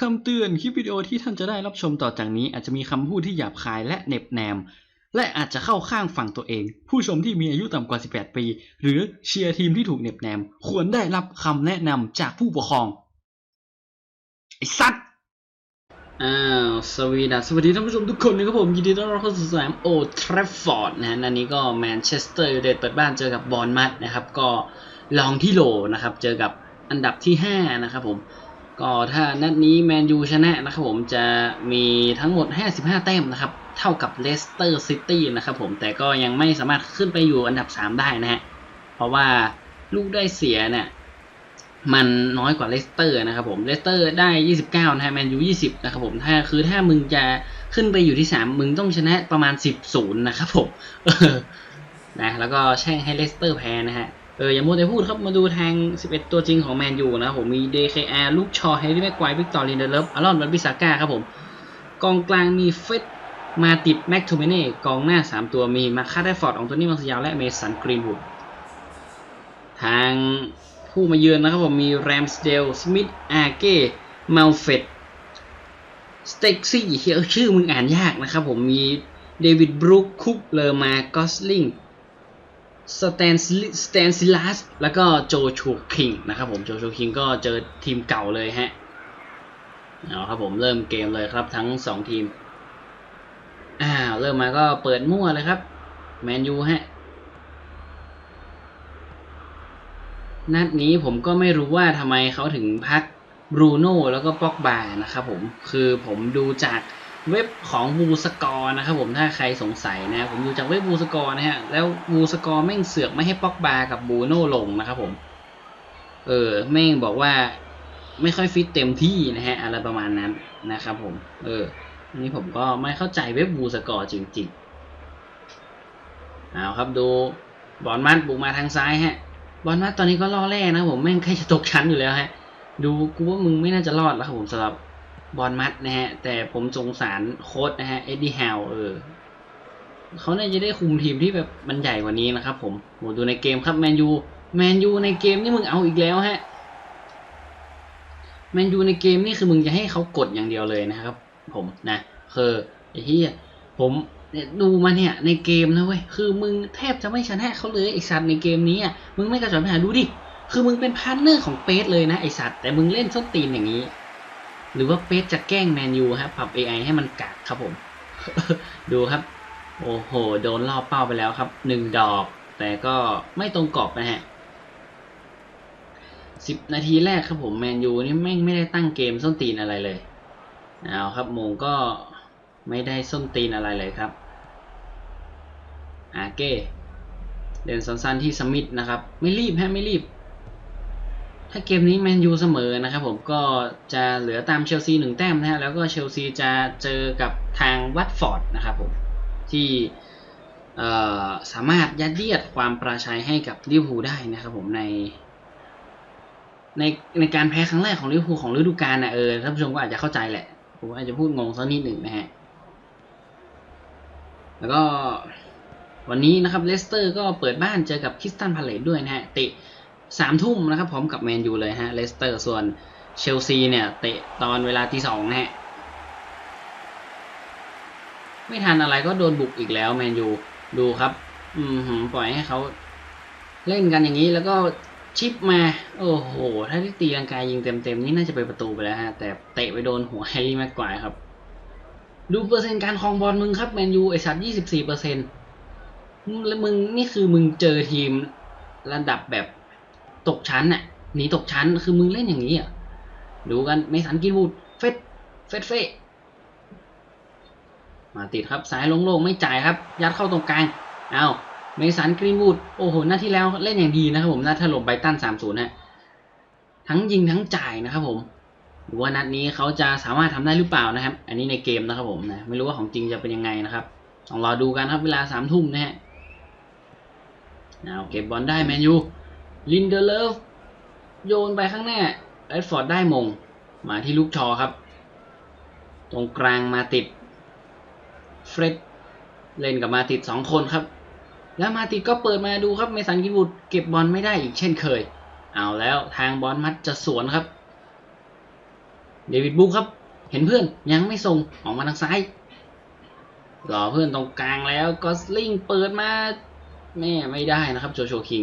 คำเตือนคลิปวิดีโอที่ท่านจะได้รับชมต่อจากนี้อาจจะมีคำพูดที่หยาบคายและเน็บแนม และอาจจะเข้าข้างฝั่งตัวเอง ผู้ชมที่มีอายุต่ำกว่า 18 ปี หรือเชียร์ทีมที่ถูกเน็บแนม ควรได้รับคำแนะนำจากผู้ปกครองไอ้สัตว์อ้าวสวีดัสสวัสดีท่านผู้ชมทุกคนนะครับผมยินดีต้อนรับเข้าสู่สนามโอทรฟฟอร์ดนะฮะนันนี้ก็แมนเชสเตอร์ยูไนเต็ดเปิดบ้านเจอกับบอลมัดนะครับก็ลองที่โหลนะครับเจอกับอันดับที่ 5 นะครับผม ก็ถ้านัดนี้แมนยูชนะนะครับผมจะมีทั้งหมด 55 แต้มนะครับ เท่ากับเลสเตอร์ซิตี้นะครับผมแต่ก็ยังไม่สามารถขึ้นไปอยู่อันดับ 3 ได้นะฮะเพราะว่าลูกได้เสียเนี่ยมันน้อยกว่าเลสเตอร์นะครับผมเลสเตอร์ได้ 29 นะฮะแมนยู 20 นะครับผมถ้าคือถ้ามึงจะขึ้นไปอยู่ที่ 3 มึงต้องชนะประมาณ 10 0 นะครับผมนะแล้วก็แช่งให้เลสเตอร์แพ้นะฮะ เอออย่ามัวแต่พูดครับมาดูทาง11 ตัวจริงของแมนยูนะครับผมมี DKR ลูกชอแฮร์รี่แม็กไกวร์วิกตอร์ลินเดเลฟอารอนวันบิสาก้าครับผมกองกลางมีเฟดมาติดแม็กทูเมเน่กองหน้า 3 ตัวมีมาคาร์ดฟอร์ดองโตนี่มังสยาวและเมสันกรีนวูดทางผู้มาเยือนนะครับผมมีแรมสเดลสมิธอาเก้เมลเฟตสเต็กซี่เฮียชื่อมึงอ่านยากนะครับผมมีเดวิดบรูคคุกเลอร์มากอสลิง สแตนสแตนซิลัสแล้วก็โจชูคิงนะครับผมโจชูคิงก็เจอทีมเก่าเลยฮะเอาครับผมเริ่มเกมเลยครับทั้ง 2 ทีมอ้าวเริ่มมาก็เปิดมั่วเลยครับแมนยูฮะนัดนี้ผมก็ไม่รู้ว่าทำไมเขาถึงพักบรูโน่แล้วก็ป็อกบานะครับผมคือผมดูจาก เว็บของบูสกอร์นะครับผมถ้าใครสงสัยนะผมดูจากเว็บบูสกอร์นะฮะแล้วบูสกอร์แม่งเสือกไม่ให้ป็อกบากับบูโน่ลงนะครับผมเออแม่งบอกว่าไม่ค่อยฟิตเต็มที่นะฮะอะไรประมาณนั้นนะครับผม เอออันนี้ผมก็ไม่เข้าใจเว็บบูสกอร์จริงๆเอาครับดูบอลมัดบุกมาทางซ้ายฮะ บอลมัดตอนนี้ก็ล่อแร่นะผมแม่งใกล้จะตกชั้นอยู่แล้วฮะ ดูกูว่ามึงไม่น่าจะรอดแล้วครับผมสำหรับ บอลมัดนะฮะ แต่ผมสงสารโค้ดนะฮะ เอ็ดดี้ฮาวเออเขาน่าจะได้คุมทีมที่แบบมันใหญ่กว่านี้นะครับผมโหดูในเกมครับแมนยูแมนยูในเกมนี่มึงเอาอีกแล้วฮะแมนยูในเกมนี่คือมึงจะให้เขากดอย่างเดียวเลยนะครับ ผมนะคือไอ้ที่ผมดูมาเนี่ยในเกมนะเว้ยคือมึงแทบจะไม่ชนะเขาเลยไอสัตว์ในเกมนี้อะมึงไม่กระจอกไปหาดูดิคือมึงเป็นพาร์ทเนอร์ของเปสเลยนะไอสัตว์แต่มึงเล่นส้นตีนอย่างนี้ หรือว่าเปสจะแกล้งแมนยูครับปรับ AI ให้มันกากครับผม ดูครับ โอ้โห โดนล่อเป้าไปแล้วครับหนึ่งดอก แต่ก็ไม่ตรงกรอบนะฮะสิบนาทีแรกครับผมแมนยูนี่แม่งไม่ได้ตั้งเกมส้นตีนอะไรเลยเอาครับมงก็ไม่ได้ส้นตีนอะไรเลยครับอาเก้เดินสั้นๆที่สมิธนะครับ ไม่รีบฮะไม่รีบ ถ้าเกมนี้แมนยูเสมอนะครับผมก็จะเหลือตามเชลซีหนึ่งแต้มนะฮะแล้วก็เชลซีจะเจอกับทางวัตฟอร์ดนะครับผมที่สามารถยัดเยียดความประชัยให้กับลิเวอร์พูลได้นะครับผมใน ในในการแพ้ครั้งแรกของลิเวอร์พูลของฤดูกาลนะเออท่านผู้ชมก็อาจจะเข้าใจแหละ ผมอาจจะพูดงงสักนิดหนึ่งนะฮะแล้วก็วันนี้นะครับเลสเตอร์ก็เปิดบ้านเจอกับคริสตันพาเลตด้วยนะฮะเตะ สามทุ่มนะครับพร้อมกับแมนยูเลยฮะเลสเตอร์ส่วนเชลซีเนี่ยเตะตอนเวลาที่สองนะฮะไม่ทันอะไรก็โดนบุกอีกแล้วแมนยูดูครับ อืมปล่อยให้เขาเล่นกันอย่างนี้แล้วก็ชิปมา โอ้โห ถ้าที่ตีรังกายยิงเต็มๆ นี่น่าจะไปประตูไปแล้วฮะ แต่เตะไปโดนหัวแฮร์รี่แม็กกวร์ครับ ดูเปอร์เซ็นต์การครองบอลมึงครับแมนยูไอสัตว์ยี่สิบสี่เปอร์เซ็นต์แล้วมึงนี่คือมึงเจอทีมระดับแบบ ตกชั้นน่ะหนีตกชั้นคือมึงเล่นอย่างนี้อะดูกันเมสันกินวูดเฟดเฟดเฟดมาติดครับสายลงโล่งไม่จ่ายครับ ยัดเข้าตรงกลางเอาเมสันกรีนวูดโอ้โหหน้าที่แล้วเล่นอย่างดีนะครับผมน่าถล่มไบตันสามศูนย์ฮะทั้งยิงทั้งจ่ายนะครับผมดูว่านัดนี้เขาจะสามารถทำได้หรือเปล่านะครับ อันนี้ในเกมนะครับผมนะไม่รู้ว่าของจริงจะเป็นยังไงนะครับต้องรอดูกันครับเวลาสามทุ่มนะฮะเอาเก็บบอลได้แมนยู ลินเดเลฟโยนไปข้างหน้าแรดฟอร์ดได้มง มาที่ลูกชอครับ ตรงกลางมาติด เฟร็ดเล่นกับมาติดสองคนครับ แล้วมาติดก็เปิดมาดูครับเมสันกินวูดเก็บบอลไม่ได้อีกเช่นเคย เอาแล้วทางบอลมัดจะสวนครับ เดวิดบุ๊กครับ เห็นเพื่อนยังไม่ส่งออกมาทางซ้ายรอเพื่อนตรงกลางแล้วก็สลิงเปิดมาแม่ไม่ได้นะครับโจโฉคิง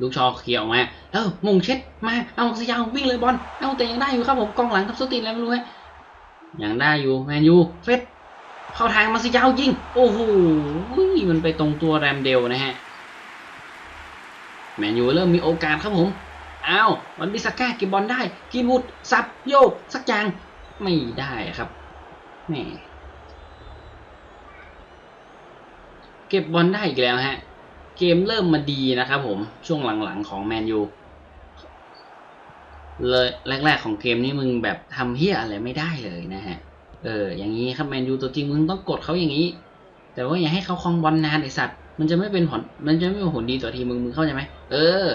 ลูกชอเคลียร์ออกมาเออมงเช็ดมาเอาสยาววิ่งเลยบอลเอาแต่ยังได้อยู่ครับผมกองหลังทับสตินแล้วไม่รู้ฮะยังได้อยู่แมนยูเฟสเข้าทางมาสยาวยิงโอ้โหมันไปตรงตัวแรมเดลนะฮะแมนยูเริ่มมีโอกาสครับผมอ้าววันบิสก้าเก็บบอลได้กินวุดสับโยกสักอย่างไม่ได้ครับแหมเก็บบอลได้อีกแล้วฮะ เกมเริ่มมาดีนะครับผมช่วงหลังๆของแมนยูเลยแรก ๆ ของเกมนี้มึงแบบทำเฮียอะไรไม่ได้เลยนะฮะ เออ อย่างนี้ครับแมนยูตัวจริงมึงต้องกดเขาอย่างนี้ แต่ว่าอย่าให้เขาคลองบอลนานไอสัตว์ มันจะไม่เป็นผลมันจะไม่เป็นผลดีต่อทีมมึงมึงเข้าใจไหมเออ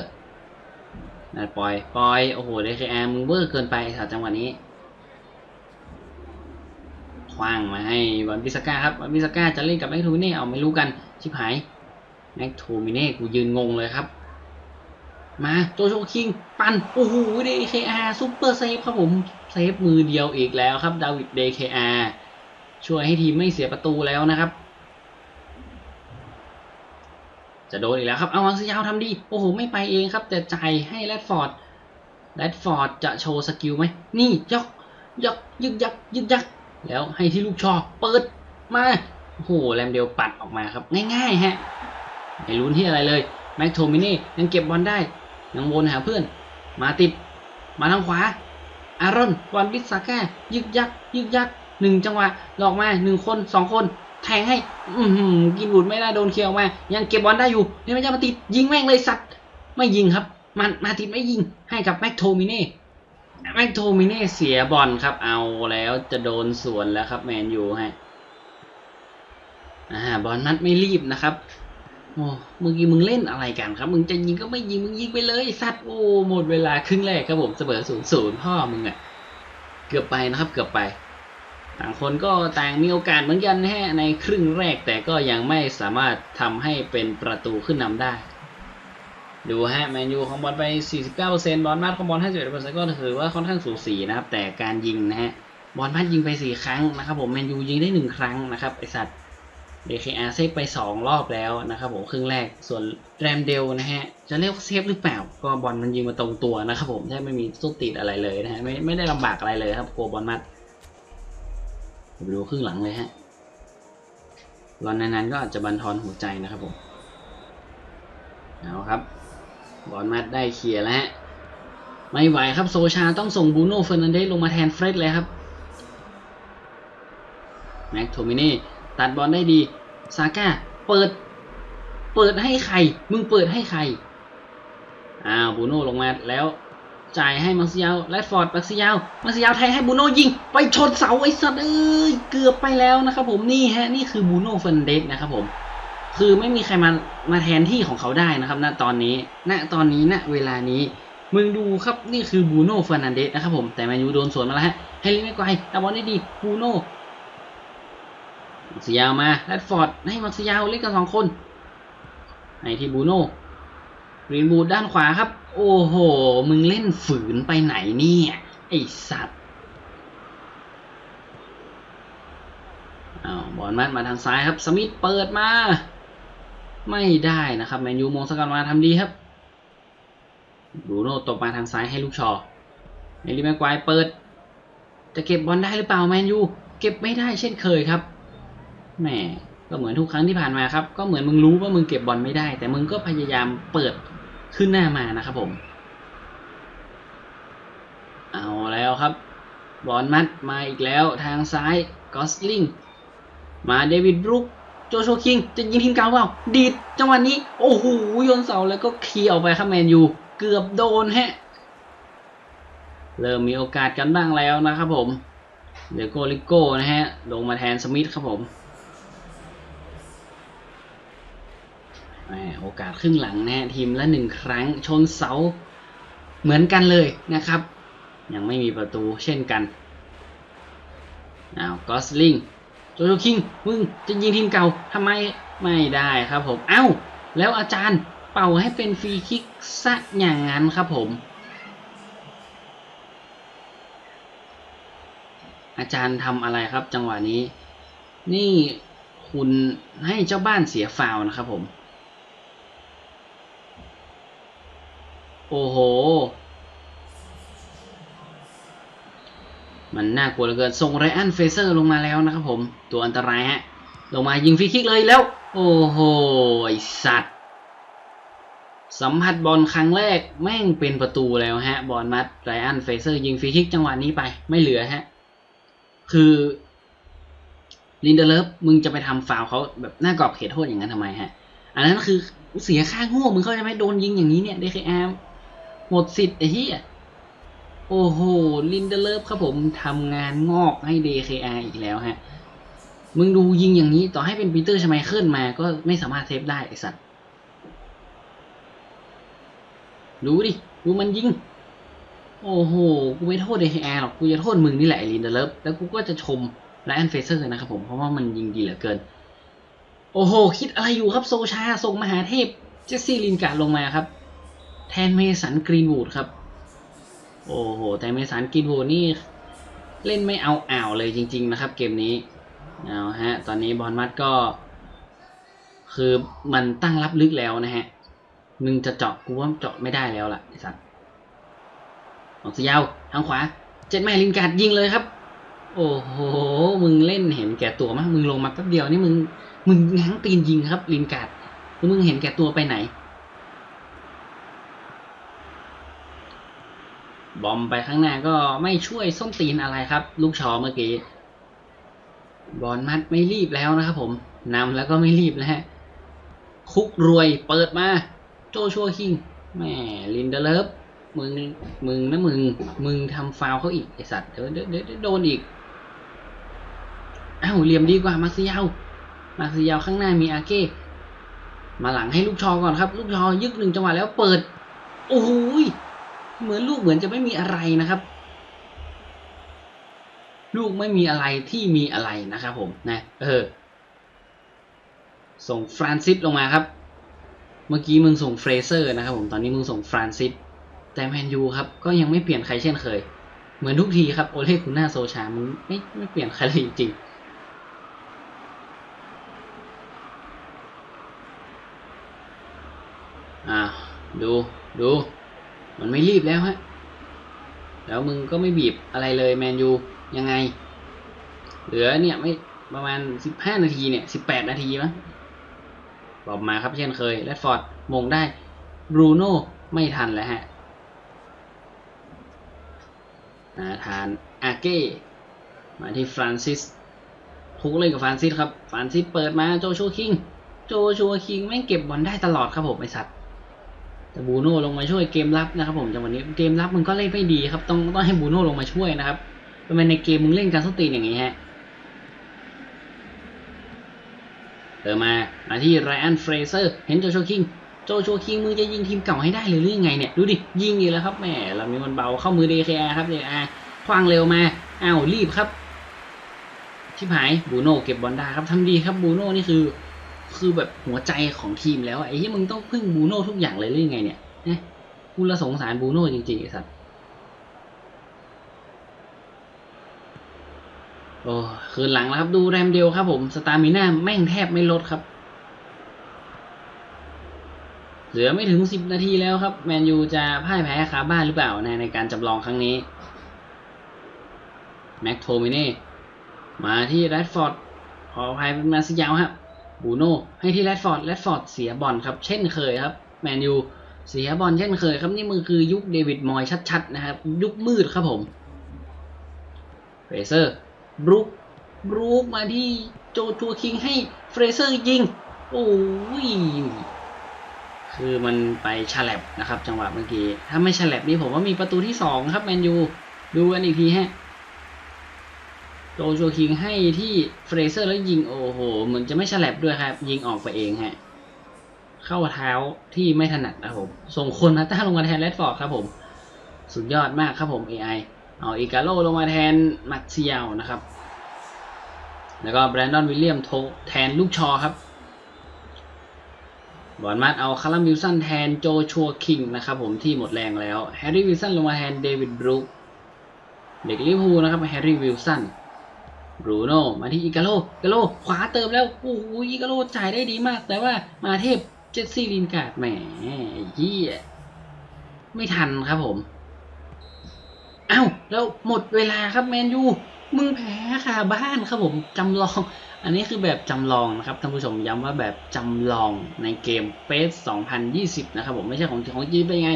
นั่นปล่อยปล่อยโอ้โหเดคแอมึงเวอร์เกินไปไอ้สัตว์จังหวะนี้คว้างมาให้บอลบิสก้าครับบอลบิสก้าจะเล่นกับแม็กทูมิเน่เอาไม่รู้กันชิบหาย แม็กทูมิเน่กูยืนงงเลยครับ มาโจโชคิง ปันโอ้โหเดคอาซุปเปอร์เซฟครับผมเซฟมือเดียวอีกแล้วครับดาวิดเดคอาช่วยให้ทีมไม่เสียประตูแล้วนะครับ จะโดนอีกแล้วครับ เอาวังสยาวทำดี โอ้โห ไม่ไปเองครับ แต่ใจายให้แรดฟอร์ดแรดฟอร์ดจะโชว์สกิลไหม นี่ยกยกยึกยักยึกยัก แล้วให้ที่ลูกชอเปิดมา โอ้โห แรมเดลปัดออกมาครับ ง่ายๆฮะ ไม่ลุ้นที่อะไรเลยแม็กโทมินี่ยังเก็บบอลได้ ยังวนหาเพื่อน มาติด มาทางขวา อารอนวันวิสาก้ายึกยัก ยึกยักหนึ่งจังหวะหลอกมาหนึ่งคนสองคน แทงให้ อืกินบุดไม่ได้โดนเคลียร์ออกมา ยังเก็บบอลได้อยู่นี่ไม่จะมาติด ยิงแม่งเลยสัตว์ ไม่ยิงครับ มันมาติดไม่ยิงให้กับแม็กโทมิเน่แม็กโทมิเน่เสียบอลครับ เอาแล้วจะโดนสวนแล้วครับแมนยูฮะอ่าบอลนัดไม่รีบนะครับ โอ้เมื่อกี้มึงเล่นอะไรกันครับ มึงจะยิงก็ไม่ยิงมึงยิงไปเลยสัตว์โอ้หมดเวลาครึ่งแรกครับผมเสมอศูนย์ศูนย์พ่อมึงอะเกือบไปนะครับ เกือบไป ต่างคนก็ต่างมีโอกาสเหมือนกันนะฮะในครึ่งแรกแต่ก็ยังไม่สามารถทำให้เป็นประตูขึ้นนำได้ ดูฮะแมนยูของบอลไป 49%บอลมาดของบอล51%ก็ถือว่าค่อนข้างสูสีนะครับ แต่การยิงนะฮะบอลมาดยิงไป4ครั้งนะครับผมแมนยูยิงได้1ครั้งนะครับไอสัตว์ DKR เซฟไป 2 รอบแล้วนะครับผมครึ่งแรกส่วนแรมเดลนะฮะ จะเรียกว่าเซฟหรือเปล่า ก็บอลมันยิงมาตรงตัวนะครับผมแทบไม่มีสู้ติดอะไรเลยนะฮะไม่ไม่ได้ลำบากอะไรเลยครับโกบอลมัดไปดูครึ่งหลังเลยฮะรอนนั้นๆก็อาจจะบันทอนหัวใจนะครับผมเอาครับบอลมัดได้เคลียร์แล้วฮะไม่ไหวครับโซชาต้องส่งบูโน่เฟอร์นันเดสลงมาแทนเฟร็ดเลยครับแม็กโทมิน่ตัดบอลได้ดี ซาก้าเปิด เปิดให้ใคร มึงเปิดให้ใคร อ้าวบูโน่ลงมาแล้ว จ่ายให้มาซียลแรดฟอร์ดมาซียลมาซียลแทงให้บูโน่ยิง ไปชนเสาไอ้สัตว์เอ้ยเกือบไปแล้วนะครับผมนี่ฮะนี่คือบูโน่เฟรนเดสนะครับผมคือไม่มีใครมามาแทนที่ของเขาได้นะครับณตอนนี้ณตอนนี้ณเวลานี้มึงดูครับนี่คือบูโน่เฟอร์นันเดสนะครับผมแต่แมนยูโดนสวนมาแล้วฮะให้ลิไม่ไกลแต่บอลได้ดีบูโน่ มาร์เซียลมาแรดฟอร์ดให้มาร์เซียลเล่นกันสองคนให้ที่บูโน่กรีนบูดด้านขวาครับ โอ้โห มึงเล่นฝืนไปไหนเนี่ย ไอสัตว์อาวบอลมัดมาทางซ้ายครับ สมิธเปิดมา ไม่ได้นะครับแมนยูมองสกัดมาทำดีครับบูโน่ตบมาทางซ้ายให้ลูกชอเอลิแมกไกวร์เปิด จะเก็บบอลได้หรือเปล่าแมนยู เก็บไม่ได้เช่นเคยครับ แหมก็เหมือนทุกครั้งที่ผ่านมาครับ ก็เหมือนมึงรู้ว่ามึงเก็บบอลไม่ได้ แต่มึงก็พยายามเปิดขึ้นหน้ามานะครับผม เอาแล้วครับ บอลมัดมาอีกแล้วทางซ้ายกอสลิง มาเดวิดบรุกโจโชคิง จะยิงทีมเก่าเปล่า ดีดจังหวะนี้ โอ้โหโยนเสาแล้วก็เคลียร์ออกไปครับแมนยู เกือบโดนฮะ เริ่มมีโอกาสกันบ้างแล้วนะครับผม เดโกลิโก้นะฮะ ลงมาแทนสมิธครับผม แหม โอกาสครึ่งหลังนะทีมละหนึ่งครั้งชนเสาเหมือนกันเลยนะครับ ยังไม่มีประตูเช่นกันอ้าวกอสลิงโจโจคิงมึงจะยิงทีมเก่าทำไมไม่ได้ครับผมเอ้า แล้วอาจารย์เป่าให้เป็นฟรีคิกซะอย่างนั้นครับผม อาจารย์ทำอะไรครับจังหวะนี้ นี่คุณให้เจ้าบ้านเสียฟาวนะครับผม โอ้โห มันน่ากลัวเหลือเกินส่งไรอันเฟเซอร์ลงมาแล้วนะครับผม ตัวอันตรายฮะ ลงมายิงฟรีคิกเลยแล้ว โอ้โห ไอสัตว์ สัมผัสบอลครั้งแรกแม่งเป็นประตูแล้วฮะ บอลมัดไรอันเฟเซอร์ยิงฟรีคิกจังหวะนี้ไปไม่เหลือฮะ คือลินเดเลฟมึงจะไปทำฟาวเขาแบบหน้ากรอบเขตโทษอย่างนั้นทำไมฮะ อันนั้นคือเสียค่าโง่มึงเข้าใจไหมโดนยิงอย่างนี้เนี่ยเดคแอม หมดสิทธิ์ไอ้เหี้ยโอ้โห ลินเดเลฟครับผมทำงานงอกให้ DKR อีกแล้วฮะ มึงดูยิงอย่างนี้ต่อให้เป็นปีเตอร์ชไมเคิลมาก็ไม่สามารถเซฟได้ไอสัตว์ดูดิ ดูมันยิง โอ้โห กูไม่โทษ DKR หรอก กูจะโทษมึงนี่แหละลินเดเลฟแล้วกูก็จะชมไลออนเฟเซอร์นะครับผมเพราะว่ามันยิงดีเหลือเกิน โอ้โห คิดอะไรอยู่ครับโซชาส่งมหาเทพเจสซี่ลินการ์ดลงมาครับ แทนเมสันกรีนวูดครับ โอ้โห แต่เมสันกรีนวูดนี่เล่นไม่เอาอ่าวเลยจริง ๆ นะครับ เกมนี้เอาฮะ ตอนนี้บอลมัดก็ คือมันตั้งรับลึกแล้วนะฮะมึงจะเจาะกูว่าเจาะไม่ได้แล้วล่ะไอ้สัตว์ออกสยาวทางขวา เจ็ดแม่ลินการ์ดยิงเลยครับ โอ้โห มึงเล่นเห็นแก่ตัวมากมึงลงมาแป๊บเดียวนี่มึง มึงง้างตีนยิงครับ ลินการ์ดมึงเห็นแก่ตัวไปไหน บอมไปข้างหน้าก็ไม่ช่วยส้นตีนอะไรครับ ลูกชอเมื่อกี้บอลมัดไม่รีบแล้วนะครับผมนำแล้วก็ไม่รีบแล้วฮะคุกรวยเปิดมา โจชัวคิงแม่ลินเดเลฟมึงมึงนะมึง มึงทำฟาวเขาอีกไอสัตว์เดี๋ยวเดี๋ยวเดี๋ยวโดนอีกอ้าวเหลี่ยมดีกว่ามาซิยาวมาซิยาวข้างหน้ามีอาเก้มาหลังให้ลูกชอก่อนครับ ลูกชอยึกหนึ่งจังหวะแล้วเปิด โอ้โหย เหมือนลูกเหมือนจะไม่มีอะไรนะครับ ลูกไม่มีอะไรที่มีอะไรนะครับผมนะเออ ส่งฟรานซิสลงมาครับ เมื่อกี้มึงส่งเฟรเซอร์นะครับผมตอนนี้มึงส่งฟรานซิสแต่แมนยูครับก็ยังไม่เปลี่ยนใครเช่นเคย เหมือนทุกทีครับโอเล่คุณหน้าโซชามึงไม่ไม่เปลี่ยนใครเลยจริงอ่าดูดู มันไม่รีบแล้วฮะ แล้วมึงก็ไม่บีบอะไรเลยแมนยูยังไง เหลือเนี่ยไม่ประมาณสิบห้านาทีเนี่ยสิบแปดนาทีมั้งบอกมาครับเช่นเคยแรดฟอร์ดมงได้บรูโน่ไม่ทันแล้วฮะนาธานอาเก้ มาที่ฟรานซิสคุกเลยกับฟรานซิสครับ ฟรานซิสเปิดมาโจชัวคิง โจชัวคิงแม่งเก็บบอลได้ตลอดครับผมไอสัตว์ แต่บูโน่ลงมาช่วยเกมรับนะครับ ผมจังหวะนี้เกมรับมึงก็เล่นไม่ดีครับ ต้องต้องให้บูโน่ลงมาช่วยนะครับทำไมในเกมมึงเล่นการสตีนอย่างนี้ฮะเติมมามาที่ไรอันเฟรเซอร์เห็นโจชัวคิงโจชัวคิงมึงจะยิงทีมเก่าให้ได้หรือยังไงเนี่ยดูดิยิงอีกแล้วครับแหมเรามีมันเบาเข้ามือ DKR ครับ DKR คว้างเร็วมาอ้าวรีบครับชิบหายบูโน่เก็บบอลได้ครับทำดีครับบูโน่นี่คือ คือแบบหัวใจของทีมแล้วไอ้ที่มึงต้องพึ่งบูโน่ทุกอย่างเลยหรือยังไงเนี่ยนะกูละสงสารบูโน่จริงๆไอ้สัตว์โอ้คืนหลังแล้วครับดูแรมเดียวครับผมสตามิน่าแม่งแทบไม่ลดครับ เหลือไม่ถึงสิบนาทีแล้วครับ แมนยูจะพ่ายแพ้คาบ้านหรือเปล่าในในการจำลองครั้งนี้ แม็กโทมิเน่มาที่แรดฟอร์ดขออภัยเป็นมาซิยาวครับ บูโน่ให้ที่แรดฟอร์ดแรดฟอร์ดเสียบอลครับ เช่นเคยครับ แมนยูเสียบอลเช่นเคยครับ นี่มือคือยุคเดวิดมอยชัดๆนะครับ ยุคมืดครับผมเฟรเซอร์บรูคบรูคมาที่โจชัวคิงให้เฟรเซอร์ยิง โอ้ยคือมันไปฉลับนะครับ จังหวะเมื่อกี้ ถ้าไม่ฉลับนี่ผมว่ามีประตูที่สองครับแมนยู ดูกันอีกทีฮะ โจชัวคิงให้ที่เฟรเซอร์แล้วยิงโอ้โหเหมือนจะไม่ฉลับด้วยครับ ยิงออกไปเองฮะเข้าเท้าที่ไม่ถนัดนะผมส่งคนมาตั้งลงมาแทนแรดฟอร์ดครับผมสุดยอดมากครับผม AI เอาอีกาโลลงมาแทนมัตเซียลนะครับ แล้วก็แบรนดอนวิลเลียมโทแทนลูกชอครับบอลมัดเอาคาร์ลมิลสันแทนโจชัวคิงนะครับผมที่หมดแรงแล้วแฮร์รี่วิลสันลงมาแทนเดวิดบรูคเด็กลิเวอร์พูลนะครับแฮร์รี่วิลสัน บรูโน่มาที่อิกาโลอิกาโลขวาเติมแล้วโอ้โหอิกาโลจ่ายได้ดีมาก แต่ว่ามาเทพเจสซี่ลินการ์ดแหมเหี้ยไม่ทันครับผมเอ้าแล้วหมดเวลาครับแมนยูมึงแพ้คาบ้านครับผมจำลอง อันนี้คือแบบจำลองนะครับท่านผู้ชมย้ำว่าแบบจำลองในเกมเฟส2020 นะครับผมไม่ใช่ของของจริงเป็นไง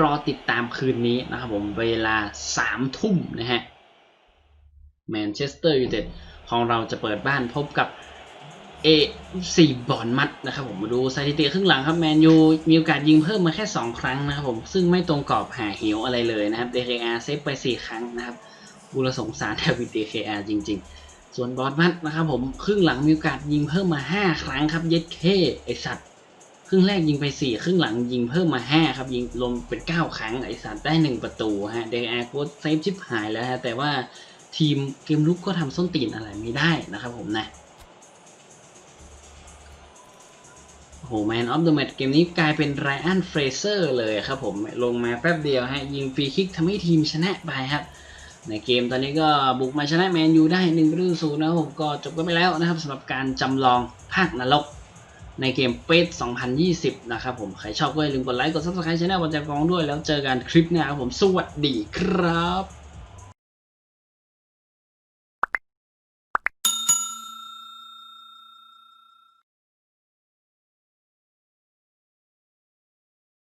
รอติดตามคืนนี้นะครับผมเวลา3ทุ่มนะฮะ แมนเชสเตอร์ยูไนเต็ดของเราจะเปิดบ้านพบกับเอซีบอลมัดนะครับผมมาดูสถิติครึ่งหลังครับแมนยูมีโอกาสยิงเพิ่มมาแค่ 2 ครั้งนะครับผมซึ่งไม่ตรงกรอบหาเหวอะไรเลยนะครับ DKR เซฟไป 4 ครั้งนะครับบุรสงสารแทวิน DKR จริง ๆ ส่วนบอลมัดนะครับผมครึ่งหลังมีโอกาสยิงเพิ่มมา 5 ครั้งครับเย็ดเคไอสัตว์ครึ่งแรกยิงไป 4 ครึ่งหลังยิงเพิ่มมา 5 ครับยิงรวมเป็น 9 ครั้งไอสัตว์ได้ 1 ประตูฮะ DKR โค้ดเซฟชิบหายแล้วฮะแต่ว่า ทีมเกมลุกก็ทำส้นตีนอะไรไม่ได้นะครับผมนะโอ้โหแมนออฟเดอะแมตช์เกมนี้กลายเป็นไรอันเฟรเซอร์เลยครับผมลงมาแป๊บเดียวฮะยิงฟรีคิกทำให้ทีมชนะไปครับ ในเกมตอนนี้ก็บุกมาชนะแมนยูได้1ประตูศูนย์นะครับผมก็จบกันไปแล้วนะครับสำหรับการจำลองภาคนรกในเกมเปส2020 นะครับผม ใครชอบก็อย่าลืมกดไลค์ กด subscribe ช่องวันแจกกองด้วย แล้วเจอกันคลิปหน้าครับผม สวัสดีครับ